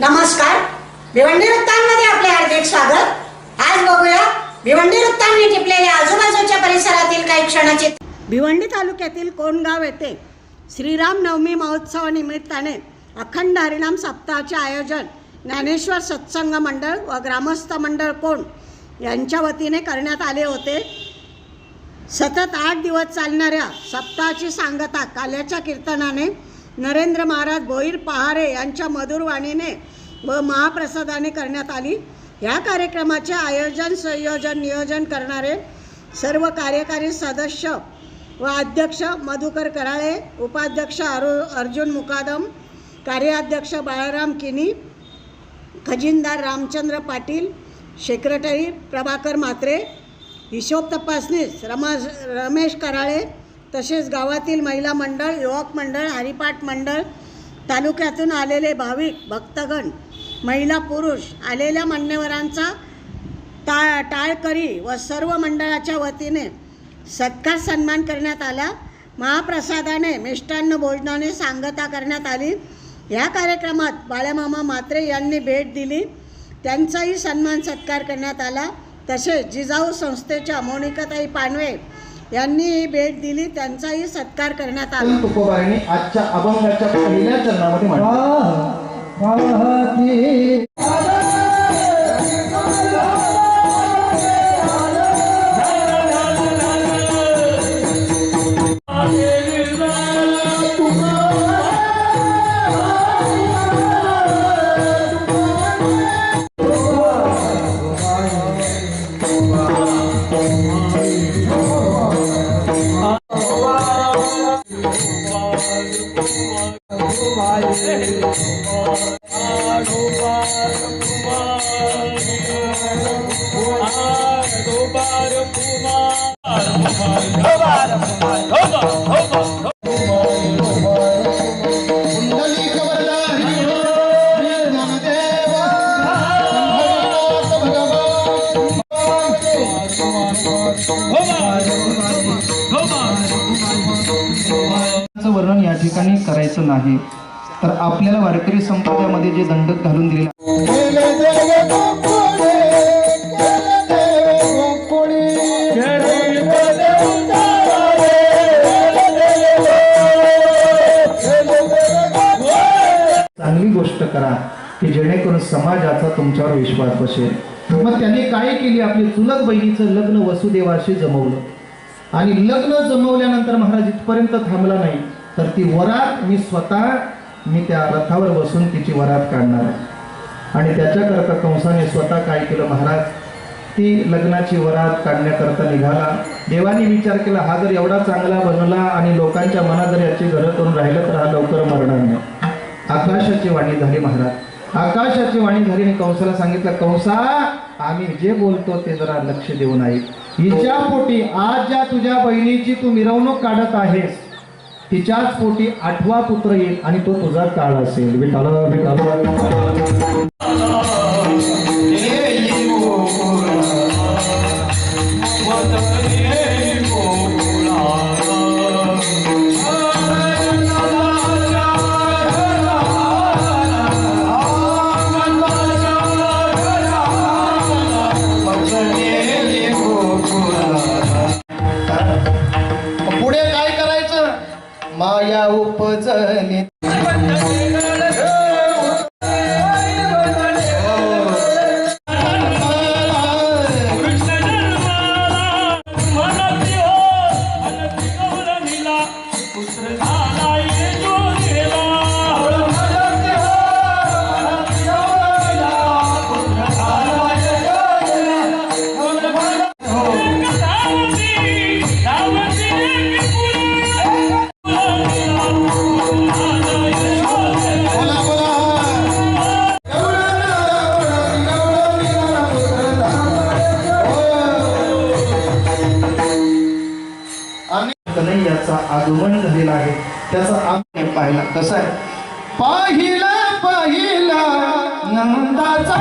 नमस्कार. भिवंडी वृत्तांमध्ये आपले हार्दिक स्वागत. आज बघूया भिवंडी वृत्तांनी टिपलेल्या आजूबाजूच्या परिसरातील काही क्षणाचे भिवंडी तालुक्यातील कोणगाव येथे श्रीराम नवमी महोत्सवानिमित्ताने अखंड हरिनाम सप्ताहाचे आयोजन ज्ञानेश्वर सत्संग मंडळ व ग्रामस्थ मंडळ कोण यांच्या वतीने करण्यात आले होते. सतत आठ दिवस चालणाऱ्या सप्ताहाची सांगता काल्याच्या कीर्तनाने नरेंद्र महाराज भोईर पहारे यांच्या मधुरवाणीने व महाप्रसादाने करण्यात आली. ह्या कार्यक्रमाचे आयोजन संयोजन नियोजन करणारे सर्व कार्यकारी सदस्य व अध्यक्ष मधुकर कराळे उपाध्यक्ष अरु अर्जुन मुकादम कार्याध्यक्ष बाळाराम किनी खजिनदार रामचंद्र पाटील सेक्रेटरी प्रभाकर म्हात्रे हिशोब तपासनीस रमा रमेश कराळे तसेच गावातील महिला मंडळ युवक मंडळ हरिपाठ मंडळ तालुक्यातून आलेले भाविक भक्तगण महिला पुरुष आलेल्या मान्यवरांचा टा टाळकरी व सर्व मंडळाच्या वतीने सत्कार सन्मान करण्यात आला. महाप्रसादाने मिष्टान्न भोजनाने सांगता करण्यात आली. ह्या कार्यक्रमात बाळ्यामामा मात्रे यांनी भेट दिली. त्यांचाही सन्मान सत्कार करण्यात आला. तसेच जिजाऊ संस्थेच्या मोनिकाताई पानवे यांनीही भेट दिली त्यांचाही सत्कार करण्यात आला. तुकोबाईने आजच्या अभंगाच्या पहिल्या चरणामध्ये वर्णन या ठिकाणी करायचं नाही. तर आपल्याला वारकरी संप्रदायामध्ये जे दंडक घालून दिले करा की जेणेकरून समाजाचा तुमच्यावर विश्वास बसेल. मग त्यांनी काय केली? आपली चुलत बहिणीचं लग्न वसुदेवाशी जमवलं. आणि लग्न जमवल्यानंतर महाराज इथपर्यंत थांबला नाही तर ती वरात मी स्वतः मी त्या रथावर बसून तिची वरात काढणार आहे. आणि त्याच्याकरता कंसाने स्वतः काय केलं महाराज? ती लग्नाची वरात काढण्याकरता निघाला. देवाने विचार केला हा जर एवढा चांगला बनला आणि लोकांच्या मनात जर याची घरं करून राहिलं तर हा लवकर मरणार नाही. आकाशाची वाणी झाली महाराज. आकाशाची वाणी झाली आणि कंसाला सांगितलं कंसा आम्ही जे बोलतो ते जरा लक्ष देऊन नये हिच्या पोटी आज ज्या तुझ्या बहिणीची तू मिरवणूक काढत आहेस तिच्याच पोटी आठवा पुत्र येईल आणि तो तुझा काळ असेल. विठाला विठाला للتقوى त्याचा आम्ही पाहिला. कसं आहे? पाहिला पाहिला नंदाचा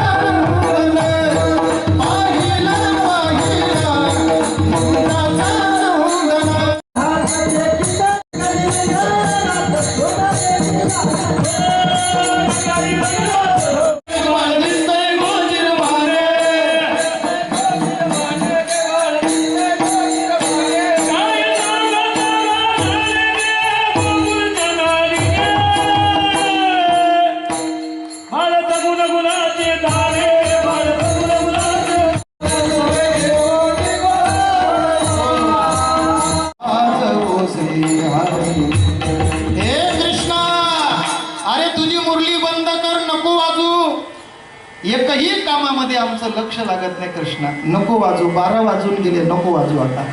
एकही कामामध्ये आमचं लक्ष लागत नाही कृष्णा. नको वाजू बारा वाजून गेले नको वाजू आता.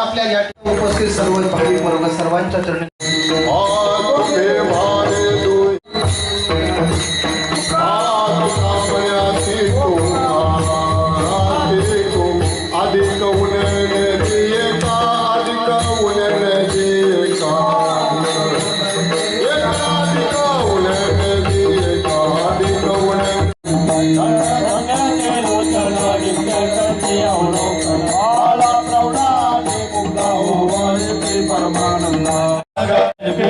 आपल्या या उपस्थित सर्व भाविक वर्ग सर्वांच्या चरणी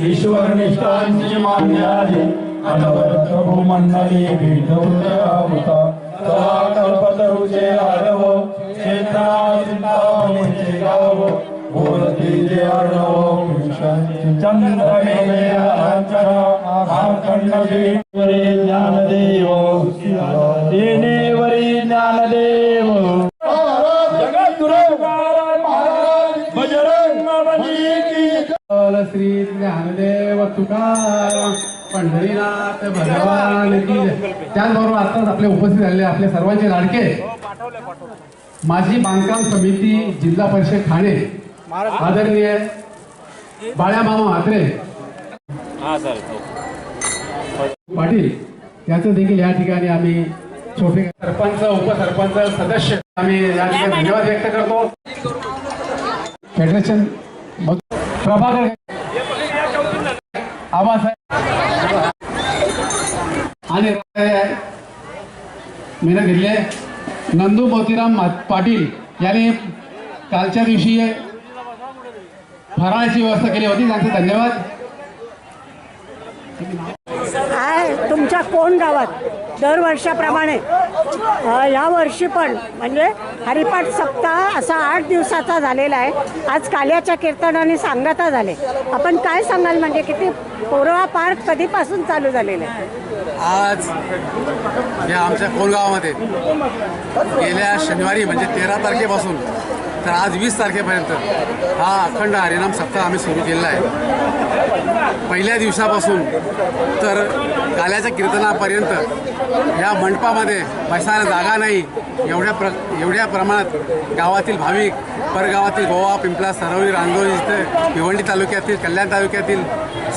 ईश्वरनिष्ठांची मान्य आहे. अनवरत भूमंडली भेटवता तवा कल्पतरुचे आडव क्षेत्रा गाव. बोलती जे आडव चंद्र मेले त्याचबरोबर आताच आपले उपस्थित झालेले आपले सर्वांचे लाडके. माझी बांधकाम समिती जिल्हा परिषद ठाणे. आदरणीय बाळ्या मामा म्हात्रे. पाटील याचं देखील या ठिकाणी आम्ही छोटे सरपंच उपसरपंच सदस्य आम्ही या ठिकाणी धन्यवाद व्यक्त करतो. फेडरेशन प्रभाकर आबासाहेब आणि मेहनत घेतली. आहे नंदू मोतीराम पाटील यांनी कालच्या दिवशी फराळाची व्यवस्था केली होती. त्यांचे धन्यवाद. तुमच्या कोण गावात? दरवर्षाप्रमाणे या वर्षी पण म्हणजे हरिपाठ सप्ताह असा आठ दिवसाचा झालेला आहे. आज काल्याच्या कीर्तनाने सांगता झाले. आपण काय सांगाल म्हणजे किती पूर्वापार कधीपासून चालू झालेलं आहे? आज या आमच्या कोलगावामध्ये गेल्या शनिवारी म्हणजे तेरा तारखेपासून तर आज वीस तारखेपर्यंत हा अखंड हरिनाम सप्ताह आम्ही सुरू केलेला आहे. पहिल्या दिवसापासून तर काल्याच्या कीर्तनापर्यंत या मंडपामध्ये बसायला जागा नाही. एवढ्या प्र एवढ्या प्रमाणात गावातील भाविक परगावातील गोवा पिंपला सरवली रांगोळी इथं भिवंडी तालुक्यातील कल्याण तालुक्यातील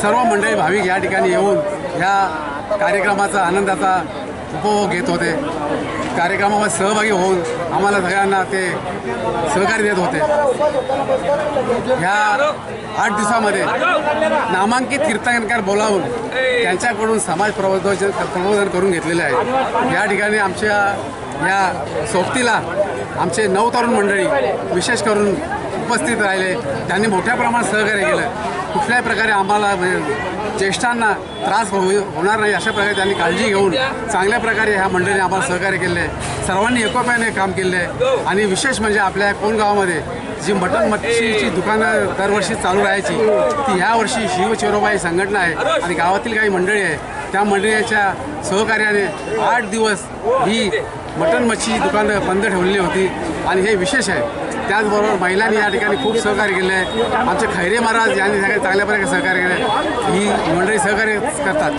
सर्व मंडळी भाविक या ठिकाणी येऊन ह्या कार्यक्रमाचा आनंदाचा उपभोग घेत होते. कार्यक्रमामध्ये सहभागी होऊन आम्हाला सगळ्यांना ते सहकार्य देत होते. ह्या आठ दिवसामध्ये नामांकित कीर्तनकार बोलावून त्यांच्याकडून समाज प्रबोधन प्रबोधन करून घेतलेले आहे. या ठिकाणी आमच्या या सोबतीला आमचे नऊ तरुण मंडळी विशेष करून उपस्थित राहिले. त्यांनी मोठ्या प्रमाणात सहकार्य केलं. कुठल्याही प्रकारे आम्हाला म्हणजे ज्येष्ठांना त्रास हो होणार नाही अशा प्रकारे त्यांनी काळजी घेऊन चांगल्या प्रकारे ह्या मंडळीने आम्हाला सहकार्य केले. आहे सर्वांनी एकोप्याने काम केले. आहे आणि विशेष म्हणजे आपल्या कोण गावामध्ये जी मटण मच्छीची दुकानं दरवर्षी चालू राहायची ती ह्या वर्षी शिव चिरोबाई संघटना आहे आणि गावातील काही मंडळी आहे त्या मंडळीच्या सहकार्याने आठ दिवस ही मटण मच्छी दुकानं बंद ठेवलेली होती. आणि हे विशेष आहे. त्याचबरोबर महिलांनी या ठिकाणी खूप सहकार्य केले आहे. आमचे खैरे महाराज यांनी सगळे चांगल्या प्रकारे सहकार्य केले ही मंडळी सहकार्य करतात.